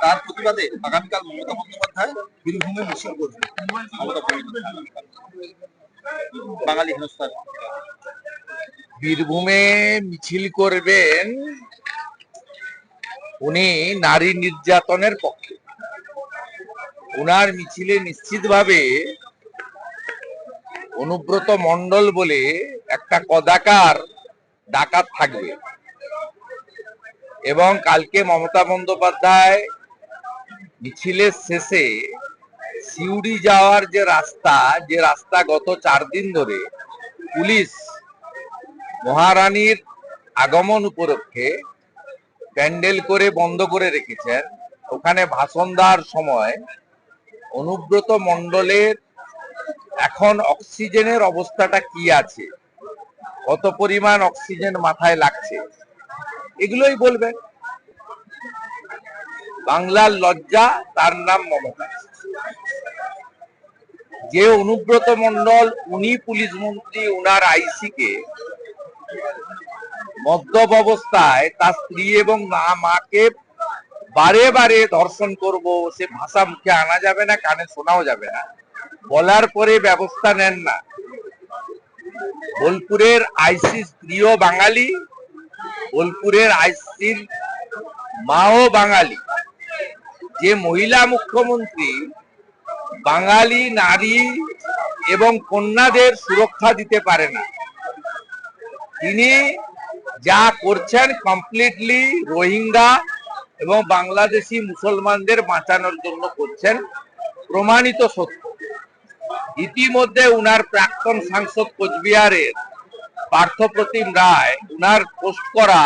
তার প্রতিবাদে আগামীকাল মমতা বন্দ্যোপাধ্যায় বীরভূমে মিছিল করবে বাঙালি হেনস্থার। বীরভূমে মিছিল করবেন উনি নারী নির্যাতনের পক্ষে। উনার মিছিলে নিশ্চিতভাবে অনুব্রত মন্ডল বলে একটা কদাকার ডাকাত থাকবে। এবং কালকে মমতা বন্দ্যোপাধ্যায় মিছিলের শেষে সিউড়ি যাওয়ার যে রাস্তা যে রাস্তা গত চার দিন ধরে পুলিশ মহারানীর আগমন উপলক্ষে প্যান্ডেল করে বন্ধ করে রেখেছেন। ওখানে ভাষণ দেওয়ার সময় অনুব্রত মণ্ডলের এখন অক্সিজেনের অবস্থাটা কি আছে? কত পরিমাণ অক্সিজেন মাথায় লাগছে? এগুলোই বলবেন। বাংলার লজ্জা, তার নাম মমতা। যে অনুব্রত মন্ডল উনি পুলিশ মন্ত্রী, উনার আইসি কে মদ্যপ অবস্থায় তার স্ত্রী এবং মা, মাকে বারে বারে ধর্ষণ করব, সে ভাষা মুখে আনা যাবে না, কানে শোনাও যাবে না। বলার পরে ব্যবস্থা নেন না। বোলপুরের আইসি স্ত্রীও বাঙালি, বোলপুরের আইসির মাও বাঙালি। যে মহিলা মুখ্যমন্ত্রী, বাঙালি নারী এবং কন্যাদের সুরক্ষা দিতে পারে না। তিনি যা করছেন কমপ্লিটলি রোহিঙ্গা এবং বাংলাদেশি মুসলমানদের বাঁচানোর জন্য করছেন, প্রমাণিত সত্য। ইতিমধ্যে উনার প্রাক্তন সাংসদ কোচবিহারের পার্থপ্রতিম রায়, উনার পোস্ট করা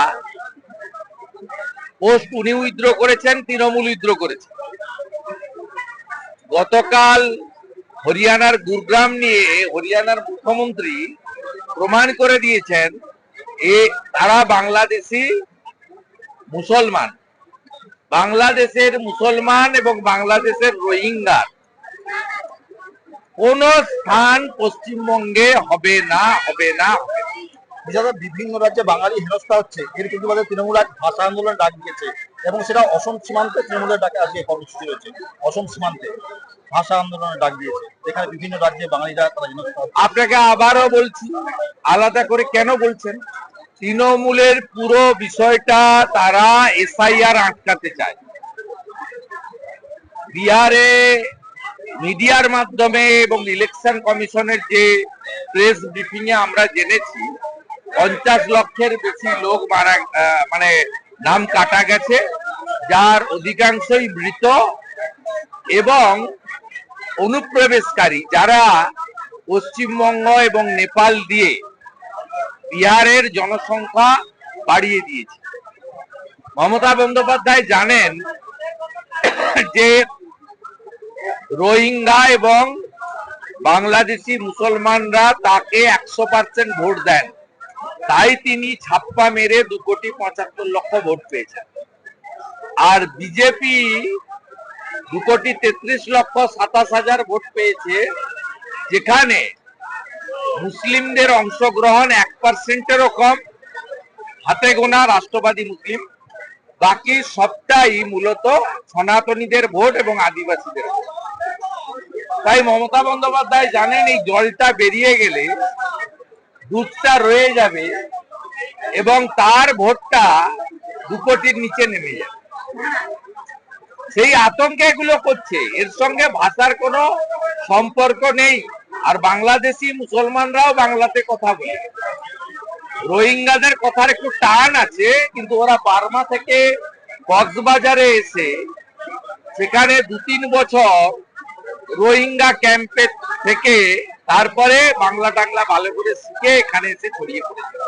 পোস্ট উনি উইথড্র করেছেন, তৃণমূল উইথড্র করেছেন গতকাল হরিয়ানার গুরগ্রাম নিয়ে হরিয়ানার মুখ্যমন্ত্রী প্রমাণ করে দিয়েছেন এ তারা বাংলাদেশি মুসলমান। বাংলাদেশের মুসলমান এবং বাংলাদেশের রোহিঙ্গার কোন স্থান পশ্চিমবঙ্গে হবে না হবে না, হবে না। বিশেষত বিভিন্ন রাজ্যে বাঙালি হেনস্থা হচ্ছে। এর প্রতিবাদে তৃণমূল আজ ভাষা আন্দোলন ডাক দিয়েছে এবং সেটা অসম সীমান্তে তৃণমূলের ডাকে আজকে কর্মসূচি রয়েছে। অসম সীমান্তে ভাষা আন্দোলনের ডাক দিয়েছে। যেখানে বিভিন্ন রাজ্যে বাঙালিরা তারা হেনস্থা আপনাকে আবারও বলছি, আলাদা করে কেন বলছেন? তৃণমূলের পুরো বিষয়টা তারা এসআইআর আটকাতে চায়। বিহারে মিডিয়ার মাধ্যমে এবং ইলেকশন কমিশনের যে প্রেস ব্রিফিং এ আমরা জেনেছি পঞ্চাশ লক্ষের বেশি লোক মারা মানে নাম কাটা গেছে, যার অধিকাংশই মৃত এবং অনুপ্রবেশকারী যারা পশ্চিমবঙ্গ এবং নেপাল দিয়ে বিহারের জনসংখ্যা বাড়িয়ে দিয়েছে। মমতা বন্দ্যোপাধ্যায় জানেন যে রোহিঙ্গা এবং বাংলাদেশি মুসলমানরা তাকে একশো পার্সেন্ট ভোট দেন। তাই তিনি ছাপ্পা মেরে দু কোটি পঁচাত্তর লক্ষ ভোট পেয়েছেন। আর বিজেপি দু কোটি তেত্রিশ লক্ষ সাতাশ হাজার ভোট পেয়েছে, যেখানে মুসলিমদের অংশগ্রহণ এক পার্সেন্টেরও কম, হাতে গোনা রাষ্ট্রবাদী মুসলিম, বাকি সবটাই মূলত সনাতনীদের ভোট এবং আদিবাসীদের ভোট। তাই মমতা বন্দ্যোপাধ্যায় জানেন এই জলটা বেরিয়ে গেলে দুধটা রয়ে যাবে এবং তার ভোটটা দু কোটির নিচে নেমে যাবে। সেই আতঙ্কে এগুলো করছে। এর সঙ্গে ভাষার কোনো সম্পর্ক নেই। আর বাংলাদেশি মুসলমানরাও বাংলাতে কথা বলে। রোহিঙ্গাদের কথার একটু টান আছে, কিন্তু ওরা বার্মা থেকে কক্সবাজারে এসে সেখানে দু তিন বছর রোহিঙ্গা ক্যাম্পে থেকে তারপরে বাংলা টাংলা ভালো করে শিখে এখানে এসে ছড়িয়ে পড়েছে।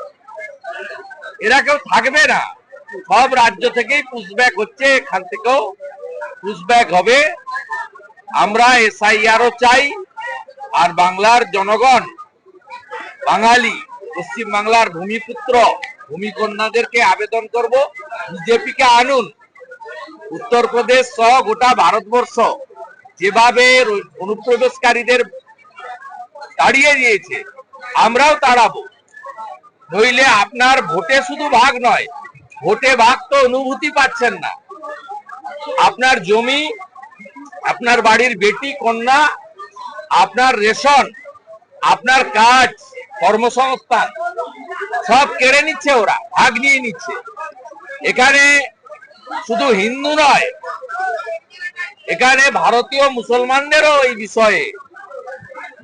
এরা কেউ থাকবে না। সব রাজ্য থেকেই পুষব্যাক হচ্ছে, এখান থেকেও পুষব্যাক হবে। আমরা এসআইআরও চাই, আর বাংলার জনগণ, বাঙালি পশ্চিম বাংলার ভূমিপুত্র, ভূমিকন্যাদেরকে আবেদন করব, বিজেপিকে আনুন। উত্তরপ্রদেশ সহ গোটা ভারতবর্ষ। যেভাবে অনুপ্রবেশকারীদের তাড়িয়ে দিয়েছে, আমরাও তাড়াবো। নইলে আপনার ভোটে শুধু ভাগ নয়, ভোটে ভাগ তো অনুভূতি পাচ্ছেন না। আপনার জমি, আপনার বাড়ির বেটি, কন্যা, আপনার রেশন, আপনার কাজ, কর্মসংস্থান, সব কেড়ে নিচ্ছে ওরা, ভাগ নিয়ে নিচ্ছে। এখানে শুধু হিন্দু নয় এখানে ভারতীয় মুসলমানদেরও এই বিষয়ে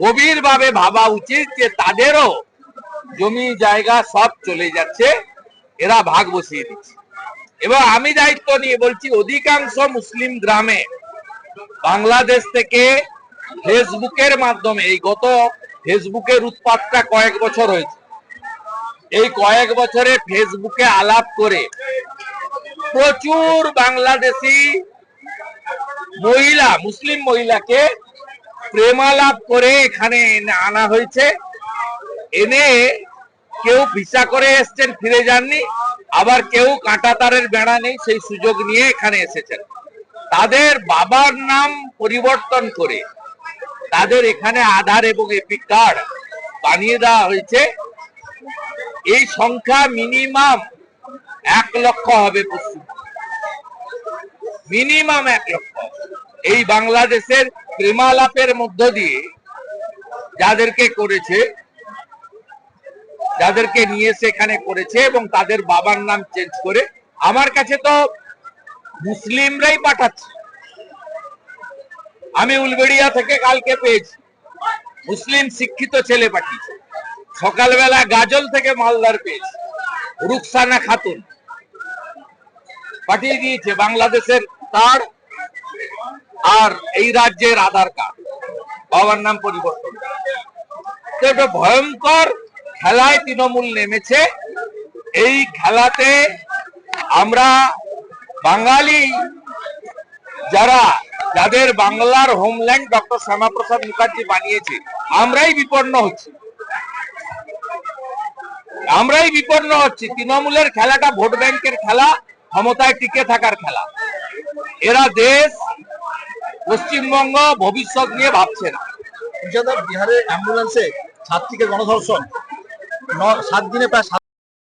গভীরভাবে ভাবা উচিত যে তাদেরও জমি, জায়গা সব চলে যাচ্ছে, এরা ভাগ বসিয়ে দিচ্ছে। এবং আমি দায়িত্ব নিয়ে বলছি, অধিকাংশ মুসলিম গ্রামে বাংলাদেশ থেকে ফেসবুকের মাধ্যমে, এই গত ফেসবুকের উৎপাতটা কয়েক বছর হয়েছে। এই কয়েক বছরে ফেসবুকে আলাপ করে প্রচুর বাংলাদেশি মহিলা, মুসলিম মহিলাকে প্রেমালাপ করে এখানে আনা হয়েছে। এনে কেউ ভিসা করে এসছেন, ফিরে যাননি। আবার কেউ কাঁটা তারের বেড়া নেই, সেই সুযোগ নিয়ে এখানে এসেছেন। তাদের বাবার নাম পরিবর্তন করে তাদের এখানে আধার এবং এপিক কার্ড বানিয়ে দেওয়া হয়েছে। এই সংখ্যা মিনিমাম এক লক্ষ হবে পশ্চিম মিনিমাম এক লক্ষ এই বাংলাদেশের প্রেমালাপের মধ্য দিয়ে যাদেরকে করেছে, যাদেরকে নিয়ে সেখানে করেছে এবং তাদের বাবার নাম চেঞ্জ করে, আমার কাছে তো মুসলিমরাই পাঠাচ্ছে। আমি উলবেড়িয়া থেকে কালকে পেয়েছি। মুসলিম শিক্ষিত ছেলে পাঠিয়েছে। সকালবেলা গাজল থেকে মালদার পেয়েছি। রুকসানা খাতুন পাঠিয়ে দিয়েছে বাংলাদেশের কার্ড আর এই রাজ্যের আধার কার্ড। বাবার নাম পরিবর্তন। একটা ভয়ঙ্কর খেলায় তৃণমূল নেমেছে। এই খেলাতে আমরা বাঙালি যারা, যাদের বাংলার হোমল্যান্ড ডক্টর শ্যামাপ্রসাদ মুখার্জি বানিয়েছে, আমরাই বিপন্ন হচ্ছি। আমরাই বিপন্ন হচ্ছি। তৃণমূলের খেলাটা ভোট ব্যাংকের খেলা, ক্ষমতায় টিকে থাকার খেলা। এরা দেশ পশ্চিমবঙ্গ ভবিষ্যৎ নিয়ে ভাবছেন। বিহারে অ্যাম্বুলেন্সে ছাত্রীকে গণধর্ষণ। সাত দিনে প্রায়